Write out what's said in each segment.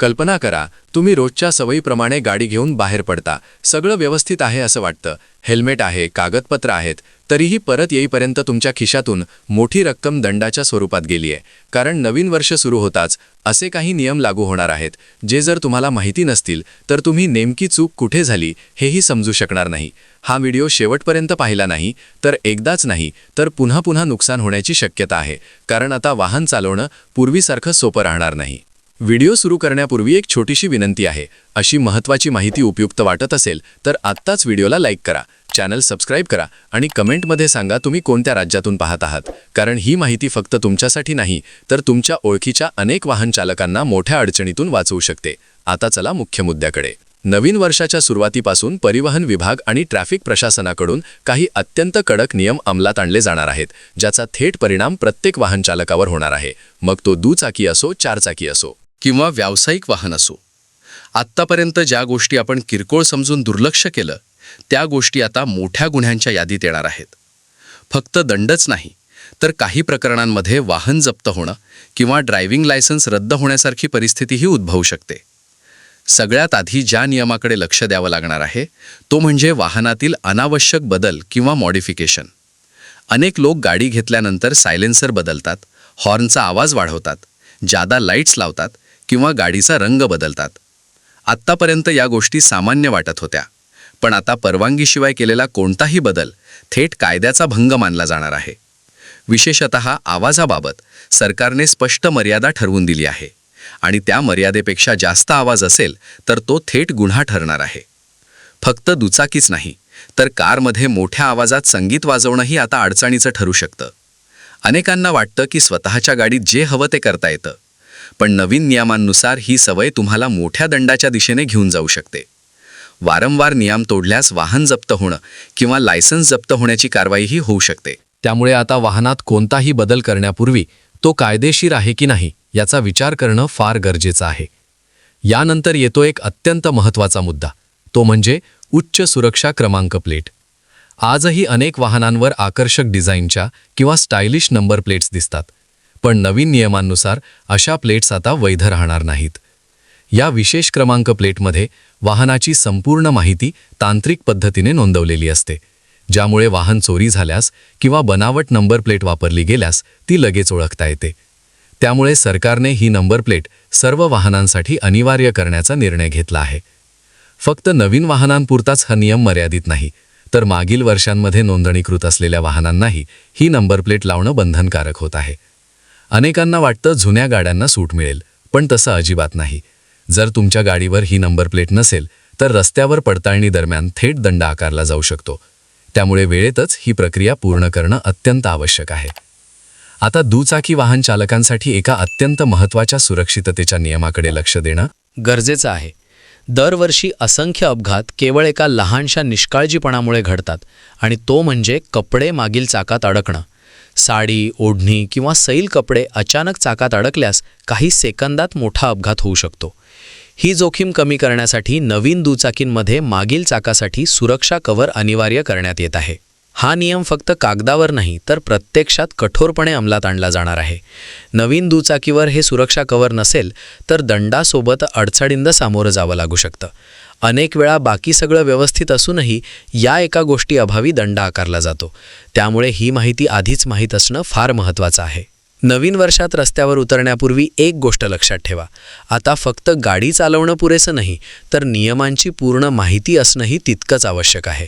कल्पना करा तुम्ही रोजच्या सवयीप्रमाणे गाडी घेऊन बाहेर पडता. सगळं व्यवस्थित आहे असं वाटतं. हेल्मेट आहे कागदपत्र आहेत तरीही परत येईपर्यंत तुमच्या खिशातून मोठी रक्कम दंडाच्या स्वरूपात गेलीये. कारण नवीन वर्ष सुरू होताच असे काही नियम लागू होणार आहेत. जे जर तुम्हाला माहिती नसतील तर तुम्ही नेमकी चूक कुठे झाली हेही समजू शकणार नाही. हा व्हिडिओ शेवटपर्यंत पाहिला नाही तर एकदाच नाही तर पुन्हा पुन्हा नुकसान होण्याची शक्यता आहे. कारण आता वाहन चालवणं पूर्वीसारखं सोपं राहणार नाही. व्हिडिओ सुरू करण्यापूर्वी एक छोटीशी विनंती आहे. अशी महत्त्वाची माहिती उपयुक्त वाटत असेल तर आत्ताच व्हिडिओला लाईक करा चॅनल सबस्क्राईब करा आणि कमेंटमध्ये सांगा तुम्ही कोणत्या राज्यातून पाहत आहात. कारण ही माहिती फक्त तुमच्यासाठी नाही तर तुमच्या ओळखीच्या अनेक वाहन चालकांना मोठ्या अडचणीतून वाचवू शकते. आता चला मुख्य मुद्द्याकडे. नवीन वर्षाच्या सुरुवातीपासून परिवहन विभाग आणि ट्रॅफिक प्रशासनाकडून काही अत्यंत कडक नियम अंमलात आणले जाणार आहेत ज्याचा थेट परिणाम प्रत्येक वाहन चालकावर होणार आहे. मग तो दुचाकी असो चारचाकी असो. किंवा व्यावसायिक वाहन असो. आत्तापर्यंत ज्या गोष्टी आपण किरकोळ समजून दुर्लक्ष केलं त्या गोष्टी आता मोठ्या गुन्ह्यांच्या यादीत येणार आहेत. फक्त दंडच नाही तर काही प्रकरणांमध्ये वाहन जप्त होणं किंवा ड्रायव्हिंग लायसन्स रद्द होण्यासारखी परिस्थितीही उद्भवू शकते. सगळ्यात आधी ज्या नियमाकडे लक्ष द्यावं लागणार आहे तो म्हणजे वाहनातील अनावश्यक बदल किंवा मॉडिफिकेशन. अनेक लोक गाडी घेतल्यानंतर सायलेन्सर बदलतात हॉर्नचा आवाज वाढवतात जादा लाईट्स लावतात किंवा गाडीचा रंग बदलतात. आत्तापर्यंत या गोष्टी सामान्य वाटत होत्या पण आता परवानगीशिवाय केलेला कोणताही बदल थेट कायद्याचा भंग मानला जाणार आहे. विशेषत आवाजाबाबत सरकारने स्पष्ट मर्यादा ठरवून दिली आहे आणि त्या मर्यादेपेक्षा जास्त आवाज असेल तर तो थेट गुन्हा ठरणार आहे. फक्त दुचाकीच नाही तर कारमध्ये मोठ्या आवाजात संगीत वाजवणंही आता अडचणीचं ठरू शकतं. अनेकांना वाटतं की स्वतःच्या गाडीत जे हवं ते करता येतं. पण नवीन नियमांनुसार ही सवय तुम्हाला मोठ्या दंडाच्या दिशेने घेऊन जाऊ शकते. वारंवार नियम तोडल्यास वाहन जप्त होणं किंवा लायसन्स जप्त होण्याची कारवाईही होऊ शकते. त्यामुळे आता वाहनात कोणताही बदल करण्यापूर्वी तो कायदेशीर आहे की नाही याचा विचार करणं फार गरजेचं आहे. यानंतर येतो एक अत्यंत महत्त्वाचा मुद्दा. तो म्हणजे उच्च सुरक्षा क्रमांक प्लेट. आजही अनेक वाहनांवर आकर्षक डिझाईनच्या किंवा स्टायलिश नंबर प्लेट्स दिसतात. पण नवीन नियमांनुसार अशा प्लेट्स आता वैध राहणार नाहीत. या विशेष क्रमांक प्लेटमध्ये वाहनाची संपूर्ण माहिती तांत्रिक पद्धतीने नोंदवलेली असते ज्यामुळे वाहन चोरी झाल्यास किंवा बनावट नंबर प्लेट वापरली गेल्यास ती लगेच ओळखता येते. त्यामुळे सरकारने ही नंबर प्लेट सर्व वाहनांसाठी अनिवार्य करण्याचा निर्णय घेतला आहे. फक्त नवीन वाहनांपुरताच हा नियम मर्यादित नाही तर मागील वर्षांमध्ये नोंदणीकृत असलेल्या वाहनांनाही ही नंबर प्लेट लावणं बंधनकारक होत आहे. अनेकांना वाटतं जुन्या गाड्यांना सूट मिळेल पण तसं अजिबात नाही. जर तुमच्या गाडीवर ही नंबर प्लेट नसेल तर रस्त्यावर पडताळणी दरम्यान थेट दंड आकारला जाऊ शकतो. त्यामुळे वेळेतच ही प्रक्रिया पूर्ण करणं अत्यंत आवश्यक आहे. आता दुचाकी वाहन चालकांसाठी एका अत्यंत महत्त्वाच्या सुरक्षिततेच्या नियमाकडे लक्ष देणं गरजेचं आहे. दरवर्षी असंख्य अपघात केवळ एका लहानशा निष्काळजीपणामुळे घडतात आणि तो म्हणजे कपडे मागील चाकात अडकणं. साडी ओढणी किंवा सैल कपडे अचानक चाकात अडकल्यास काही सेकंदात मोठा अपघात होऊ शकतो. ही जोखीम कमी करण्यासाठी नवीन दुचाकींमध्ये मागील चाकासाठी सुरक्षा कव्हर अनिवार्य करण्यात येत आहे. हा नियम फक्त कागदावर नाही तर प्रत्यक्षात कठोरपणे अंमलात आणला जाणार आहे. नवीन दुचाकीवर हे सुरक्षा कव्हर नसेल तर दंडासोबत अडचणींना सामोरं जावं लागू शकतं. अनेक वेळा बाकी सगळं व्यवस्थित असूनही या एका गोष्टी अभावी दंड आकारला जातो. त्यामुळे ही माहिती आधीच माहीत असणं फार महत्त्वाचं आहे. नवीन वर्षात रस्त्यावर उतरण्यापूर्वी एक गोष्ट लक्षात ठेवा. आता फक्त गाडी चालवणं पुरेसं नाही तर नियमांची पूर्ण माहिती असणंही तितकंच आवश्यक आहे.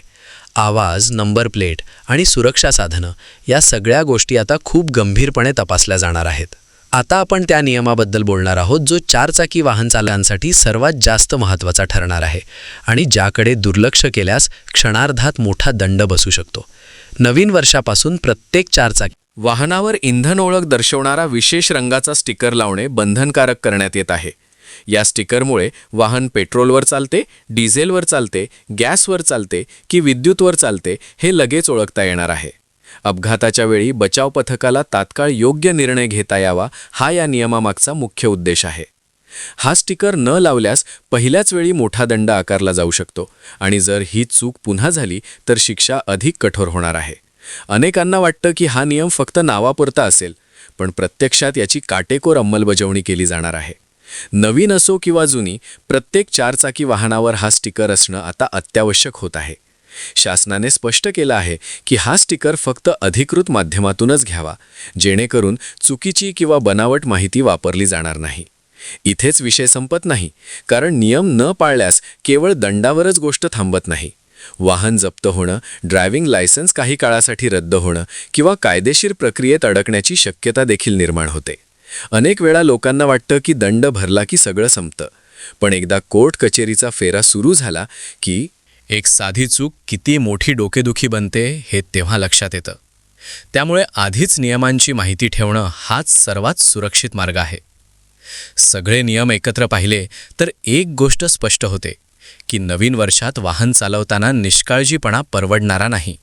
आवाज नंबर प्लेट आणि सुरक्षा साधनं या सगळ्या गोष्टी आता खूप गंभीरपणे तपासल्या जाणार आहेत. आता आपण त्या नियमाबद्दल बोलणार आहोत जो चारचाकी वाहन चालकांसाठी सर्वात जास्त महत्त्वाचा ठरणार आहे आणि ज्याकडे दुर्लक्ष केल्यास क्षणार्धात मोठा दंड बसू शकतो. नवीन वर्षापासून प्रत्येक चारचाकी वाहनावर इंधन ओळख दर्शवणारा विशेष रंगाचा स्टिकर लावणे बंधनकारक करण्यात येत आहे. या स्टिकरमुळे वाहन पेट्रोलवर चालते डिझेलवर चालते गॅसवर चालते की विद्युतवर चालते हे लगेच ओळखता येणार आहे. अपघाताच्या वेळी बचाव पथकाला तात्काळ योग्य निर्णय घेता यावा हा या नियमामागचा मुख्य उद्देश आहे. हा स्टिकर न लावल्यास पहिल्याच वेळी मोठा दंड आकारला जाऊ शकतो आणि जर ही चूक पुन्हा झाली तर शिक्षा अधिक कठोर होणार आहे. अनेकांना वाटतं की हा नियम फक्त नावापुरता असेल पण प्रत्यक्षात याची काटेकोर अंमलबजावणी केली जाणार आहे. नवीन असो किंवा जुनी प्रत्येक चारचाकी वाहनावर हा स्टिकर असणं आता अत्यावश्यक होत आहे. शासनाने स्पष्ट केलं आहे की हा स्टिकर फक्त अधिकृत माध्यमातूनच घ्यावा जेणेकरून चुकीची किंवा बनावट माहिती वापरली जाणार नाही. इथेच विषय संपत नाही कारण नियम न पाळल्यास केवळ दंडावरच गोष्ट थांबत नाही. वाहन जप्त होणं ड्रायव्हिंग लायसन्स काही काळासाठी रद्द होणं किंवा कायदेशीर प्रक्रियेत अडकण्याची शक्यता देखील निर्माण होते. अनेक वेळा लोकांना वाटतं की दंड भरला की सगळं संपतं. पण एकदा कोर्ट कचेरीचा फेरा सुरू झाला की एक साधी चूक किती मोठी डोकेदुखी बनते हे तेव्हा लक्षात येतं. त्यामुळे आधीच नियमांची माहिती ठेवणं हाच सर्वात सुरक्षित मार्ग आहे. सगळे नियम एकत्र पाहिले तर एक गोष्ट स्पष्ट होते की नवीन वर्षात वाहन चालवताना निष्काळजीपणा परवडणारा नाही.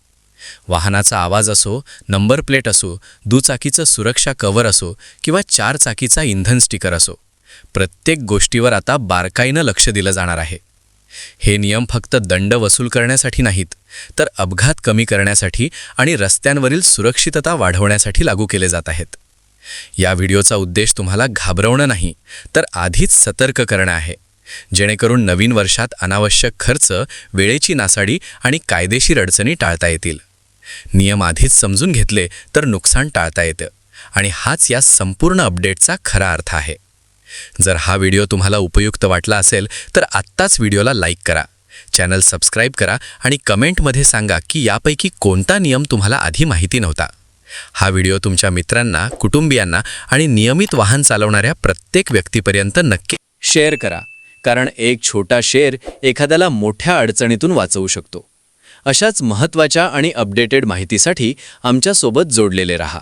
वाहनाचा आवाज असो नंबर प्लेट असो दुचाकीचं सुरक्षा कव्हर असो किंवा चार चाकीचा इंधन स्टिकर असो प्रत्येक गोष्टीवर आता बारकाईनं लक्ष दिलं जाणार आहे. हे नियम फक्त दंड वसूल करण्यासाठी नाहीत तर अपघात कमी करण्यासाठी आणि रस्त्यांवरील सुरक्षितता वाढवण्यासाठी लागू केले जात आहेत. या व्हिडिओचा उद्देश तुम्हाला घाबरवणं नाही तर आधीच सतर्क करणं आहे. जेणेकरून नवीन वर्षात अनावश्यक खर्च वेळेची नासाडी आणि कायदेशीर अडचणी टाळता येतील. नियम आधीच समजून घेतले तर नुकसान टाळता येतं आणि हाच या संपूर्ण अपडेटचा खरा अर्थ आहे. जर हा व्हिडिओ तुम्हाला उपयुक्त वाटला असेल तर आत्ताच व्हिडिओला लाईक करा. चॅनल सबस्क्राईब करा आणि कमेंटमध्ये सांगा की यापैकी कोणता नियम तुम्हाला आधी माहिती नव्हता. हा व्हिडिओ तुमच्या मित्रांना कुटुंबियांना आणि नियमित वाहन चालवणाऱ्या प्रत्येक व्यक्तीपर्यंत नक्की शेअर करा कारण एक छोटा शेअर एखाद्याला मोठ्या अडचणीतून वाचवू शकतो. अशाच महत्त्वाच्या आणि अपडेटेड माहितीसाठी आमच्यासोबत जोडलेले रहा.